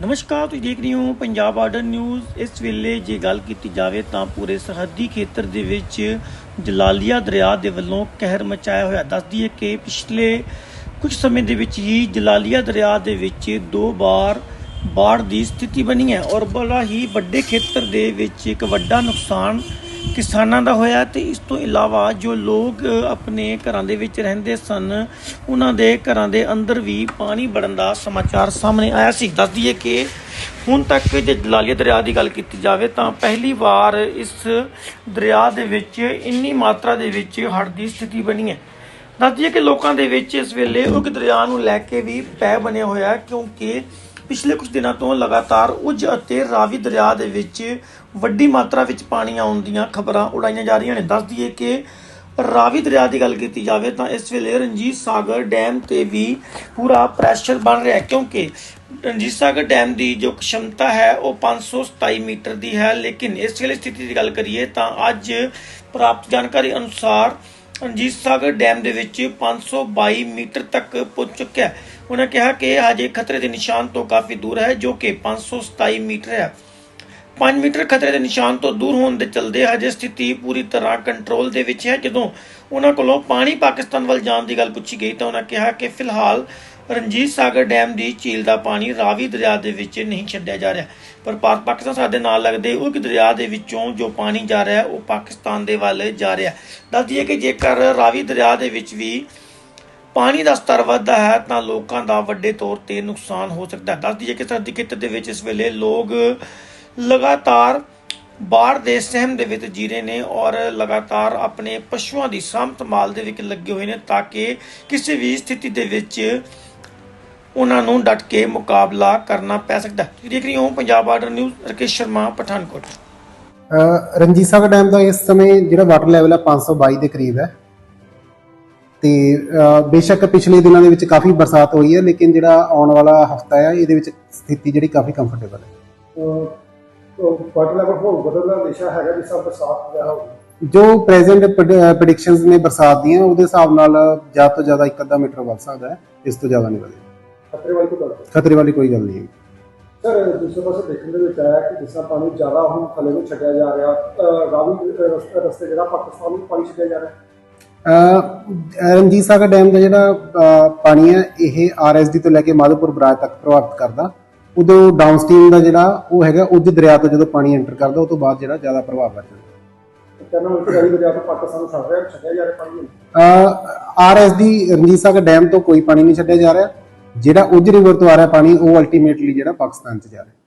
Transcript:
ਨਮਸਕਾਰ, ਤੁਸੀਂ ਦੇਖ ਰਹੇ ਹੋ ਪੰਜਾਬ ਆਰਡਰ ਨਿਊਜ਼ ਇਸ ਵੇਲੇ ਜੇ ਗੱਲ ਕੀਤੀ ਜਾਵੇ ਤਾਂ ਪੂਰੇ ਸਰਹੱਦੀ ਖੇਤਰ ਦੇ ਵਿੱਚ ਜਲਾਲੀਆ ਦਰਿਆ ਦੇ ਵੱਲੋਂ ਕਹਿਰ ਮਚਾਇਆ ਹੋਇਆ। ਦੱਸਦੀ ਹੈ ਕਿ ਪਿਛਲੇ ਕੁਝ ਸਮੇਂ ਦੇ ਵਿੱਚ ਹੀ ਜਲਾਲੀਆ ਦਰਿਆ ਦੇ ਵਿੱਚ ਦੋ ਵਾਰ ਬਾੜ ਦੀ ਸਥਿਤੀ ਬਣੀ ਹੈ ਔਰ ਬੜਾ ਹੀ ਵੱਡੇ ਖੇਤਰ ਦੇ ਵਿੱਚ ਇੱਕ ਵੱਡਾ ਨੁਕਸਾਨ ਕਿਸਾਨਾਂ ਦਾ ਹੋਇਆ ਤੇ ਇਸ ਤੋਂ ਇਲਾਵਾ ਜੋ ਲੋਕ ਆਪਣੇ ਘਰਾਂ ਦੇ ਵਿੱਚ ਰਹਿੰਦੇ ਸਨ, ਉਹਨਾਂ ਦੇ ਘਰਾਂ ਦੇ ਅੰਦਰ ਵੀ ਪਾਣੀ ਵੜਨ ਦਾ ਸਮਾਚਾਰ ਸਾਹਮਣੇ ਆਇਆ ਸੀ। ਦੱਸ ਦਈਏ ਕਿ ਹੁਣ ਤੱਕ ਜੇ ਜਲਾਲੀਆ ਦਰਿਆ ਦੀ ਗੱਲ ਕੀਤੀ ਜਾਵੇ ਤਾਂ ਪਹਿਲੀ ਵਾਰ ਇਸ ਦਰਿਆ ਦੇ ਵਿੱਚ ਇੰਨੀ ਮਾਤਰਾ ਦੇ ਵਿੱਚ ਹੜ੍ਹ ਦੀ ਸਥਿਤੀ ਬਣੀ ਹੈ। ਦੱਸ ਦਈਏ ਕਿ ਲੋਕਾਂ ਦੇ ਵਿੱਚ ਇਸ ਵੇਲੇ ਉਗ ਦਰਿਆ ਨੂੰ ਲੈ ਕੇ ਵੀ ਪੈ ਬਣਿਆ ਹੋਇਆ ਕਿਉਂਕਿ ਪਿਛਲੇ ਕੁਝ ਦਿਨਾਂ ਤੋਂ ਲਗਾਤਾਰ ਉਜ ਅਤੇ ਰਾਵੀ ਦਰਿਆ ਦੇ ਵਿੱਚ ਵੱਡੀ ਮਾਤਰਾ ਵਿੱਚ ਪਾਣੀ ਆਉਣ ਦੀਆਂ ਖਬਰਾਂ ਉਡਾਈਆਂ ਜਾ ਰਹੀਆਂ ਨੇ। ਦੱਸ ਦਈਏ ਕਿ ਰਾਵੀ ਦਰਿਆ ਦੀ ਗੱਲ ਕੀਤੀ ਜਾਵੇ ਤਾਂ ਇਸ ਵੇਲੇ ਰਣਜੀਤ ਸਾਗਰ ਡੈਮ ਤੇ ਵੀ ਪੂਰਾ ਪ੍ਰੈਸ਼ਰ ਬਣ ਰਿਹਾ ਕਿਉਂਕਿ ਰਣਜੀਤ ਸਾਗਰ ਡੈਮ ਦੀ ਜੋ ਖਸ਼ਮਤਾ ਹੈ, ਉਹ 527 ਮੀਟਰ ਦੀ ਹੈ। ਲੇਕਿਨ ਇਸ ਵੇਲੇ ਸਥਿਤੀ ਦੀ ਗੱਲ ਕਰੀਏ ਤਾਂ ਅੱਜ ਪ੍ਰਾਪਤ ਜਾਣਕਾਰੀ ਅਨੁਸਾਰ ਰਣਜੀਤ ਸਾਗਰ ਡੈਮ ਦੇ ਵਿੱਚ 522 ਮੀਟਰ ਤੱਕ ਪਹੁੰਚ ਚੁੱਕਿਆ ਹੈ। ਉਹਨਾਂ ਕਿਹਾ ਕਿ ਹਜੇ ਖਤਰੇ ਦੇ ਨਿਸ਼ਾਨ ਤੋਂ ਕਾਫੀ ਦੂਰ ਹੈ, ਜੋ ਕਿ 527 ਮੀਟਰ ਹੈ। 5 ਮੀਟਰ ਖਤਰੇ ਦੇ ਨਿਸ਼ਾਨ ਤੋਂ ਦੂਰ ਹੋਣ ਦੇ ਚਲਦੇ ਹਜੇ ਸਥਿਤੀ ਪੂਰੀ ਤਰ੍ਹਾਂ ਕੰਟਰੋਲ ਦੇ ਵਿੱਚ ਹੈ। ਜਦੋਂ ਉਹਨਾਂ ਕੋਲੋਂ ਪਾਣੀ ਪਾਕਿਸਤਾਨ ਵੱਲ ਜਾਣ ਦੀ ਗੱਲ ਪੁੱਛੀ ਗਈ ਤਾਂ ਉਹਨਾਂ ਕਿਹਾ ਕਿ ਫਿਲਹਾਲ ਰਣਜੀਤ ਸਾਗਰ ਡੈਮ ਦੀ ਝੀਲ ਦਾ ਪਾਣੀ ਰਾਵੀ ਦਰਿਆ ਦੇ ਵਿੱਚ ਨਹੀਂ ਛੱਡਿਆ ਜਾ ਰਿਹਾ। ਪਰ ਪਾਕਿਸਤਾਨ ਸਾਡੇ ਨਾਲ ਲੱਗਦੇ ਉਹ ਦਰਿਆ ਦੇ ਵਿੱਚੋਂ ਜੋ ਪਾਣੀ ਜਾ ਰਿਹਾ, ਉਹ ਪਾਕਿਸਤਾਨ ਦੇ ਵੱਲ ਜਾ ਰਿਹਾ। ਦੱਸ ਦਈਏ ਕਿ ਜੇਕਰ ਰਾਵੀ ਦਰਿਆ ਦੇ ਵਿੱਚ ਵੀ ਪਾਣੀ ਦਾ ਸਤਰ ਵੱਧਦਾ ਹੈ, ਤਾਂ ਲੋਕਾਂ ਦਾ ਵੱਡੇ ਤੌਰ ਤੇ ਨੁਕਸਾਨ ਹੋ ਸਕਦਾ ਦੱਸ ਦਈਏ ਕਿ ਸਰਦੀ ਖੇਤਰ ਦੇ ਵਿੱਚ ਇਸ ਵੇਲੇ ਲੋਕ ਲਗਾਤਾਰ ਬਾੜ ਦੇ ਸਹਿਮ ਦੇ ਵਿੱਚ ਜੀ ਰਹੇ ਨੇ ਔਰ ਲਗਾਤਾਰ ਆਪਣੇ ਪਸ਼ੂਆਂ ਦੀ ਸਾਂਭ ਸੰਭਾਲ ਦੇ ਵਿੱਚ ਲੱਗੇ ਹੋਏ ਨੇ, ਤਾਂ ਕਿ ਕਿਸੇ ਵੀ ਸਥਿਤੀ ਦੇ ਵਿੱਚ ਉਹਨਾਂ ਨੂੰ ਡਟ ਕੇ ਮੁਕਾਬਲਾ ਕਰਨਾ ਪੈ ਸਕਦਾ ਹੈ। ਦੇਖ ਰਹੇ ਹੋ ਪੰਜਾਬ ਆਰਡਰ ਨਿਊਜ਼ ਰਕੇਸ਼ ਸ਼ਰਮਾ ਪਠਾਨਕੋਟ। ਅ, ਰਣਜੀਤ ਸਾਗਰ ਡੈਮ ਦਾ ਇਸ ਸਮੇਂ ਜਿਹੜਾ ਵਾਟਰ ਲੈਵਲ ਹੈ 522 ਦੇ ਕਰੀਬ ਹੈ। ਤੇ ਬੇਸ਼ੱਕ ਪਿਛਲੇ ਦਿਨਾਂ ਦੇ ਵਿੱਚ ਕਾਫੀ ਬਰਸਾਤ ਹੋਈ ਹੈ ਲੇਕਿਨ ਜਿਹੜਾ ਆਉਣ ਵਾਲਾ ਹਫਤਾ ਹੈ ਇਹਦੇ ਵਿੱਚ ਸਥਿਤੀ ਜਿਹੜੀ ਕਾਫੀ ਕੰਫਰਟੇਬਲ ਹੈ। ਵਾਟਰ ਲੈਵਲ ਹੋਰ ਦਾ ਅੰਦੇਸ਼ਾ ਹੈਗਾ ਜਿਸ ਤਰ੍ਹਾਂ ਬਰਸਾਤ ਦਾ ਹੋਊ ਜੋ ਪ੍ਰੈਜ਼ੈਂਟ ਪ੍ਰੈਡਿਕਸ਼ਨਸ ਨੇ ਬਰਸਾਤ ਦੀਆਂ ਉਹਦੇ ਹਿਸਾਬ ਨਾਲ ਜ਼ਿਆਦਾ ਤੋਂ ਜ਼ਿਆਦਾ 1 ਅੱਧਾ ਮੀਟਰ ਵੱਧ ਸਕਦਾ ਹੈ ਇਸ ਤੋਂ ਜ਼ਿਆਦਾ ਨਹੀਂ ਵਧੇਗਾ। ਖਤਰੇ ਵਾਲੀ ਕੋਈ ਗੱਲ ਨਹੀਂ। ਖਤਰੇ ਵਾਲੀ ਕੋਈ ਗੱਲ ਨਹੀਂ। ਹੈ ਸਰ ਦੂਸਰੇ ਪਾਸੇ ਦੇਖਣ ਦੇ ਵਿੱਚ ਆਇਆ ਕਿ ਜਿਸ ਤਰ੍ਹਾਂ ਪਾਣੀ ਜ਼ਿਆਦਾ ਹੁਣ ਥੱਲੇ ਨੂੰ ਛੱਡਿਆ ਜਾ ਰਿਹਾ ਰਾਵੀ ਰਸਤੇ ਰਸਤੇ ਜਿਹੜਾ ਪਾਕਿਸਤਾਨ ਨੂੰ ਪਾਣੀ ਛੱਡਿਆ ਜਾ ਰਿਹਾ। ਅ, ਰਣਜੀਤ ਸਾਗਰ ਡੈਮ ਦਾ ਜਿਹੜਾ ਪਾਣੀ ਹੈ ਇਹ ਆਰਐਸਡੀ ਤੋਂ ਲੈ ਕੇ ਮਾਧੋਪੁਰ ਬਰਾਜ ਤੱਕ ਪ੍ਰਭਾਵਿਤ ਕਰਦਾ। ਉਦੋਂ ਡਾਊਨਸਟ੍ਰੀਮ ਦਾ ਜਿਹੜਾ ਉਹ ਹੈਗਾ ਉੱਜ ਦਰਿਆ ਤੋਂ ਜਦੋਂ ਪਾਣੀ ਐਂਟਰ ਕਰਦਾ ਉਹ ਤੋਂ ਬਾਅਦ ਜਿਹੜਾ ਜ਼ਿਆਦਾ ਪ੍ਰਭਾਵ ਪਾਣੀ। ਆਰਐਸਡੀ ਰਣਜੀਤ ਸਾਗਰ ਡੈਮ ਤੋਂ ਕੋਈ ਪਾਣੀ ਨਹੀਂ ਛੱਡਿਆ ਜਾ ਰਿਹਾ। ਜਿਹੜਾ ਉੱਜ ਰਿਵਰ ਤੋਂ ਆ ਰਿਹਾ ਪਾਣੀ ਉਹ ਅਲਟੀਮੇਟਲੀ ਜਿਹੜਾ ਪਾਕਿਸਤਾਨ ਚ ਜਾ ਰਿਹਾ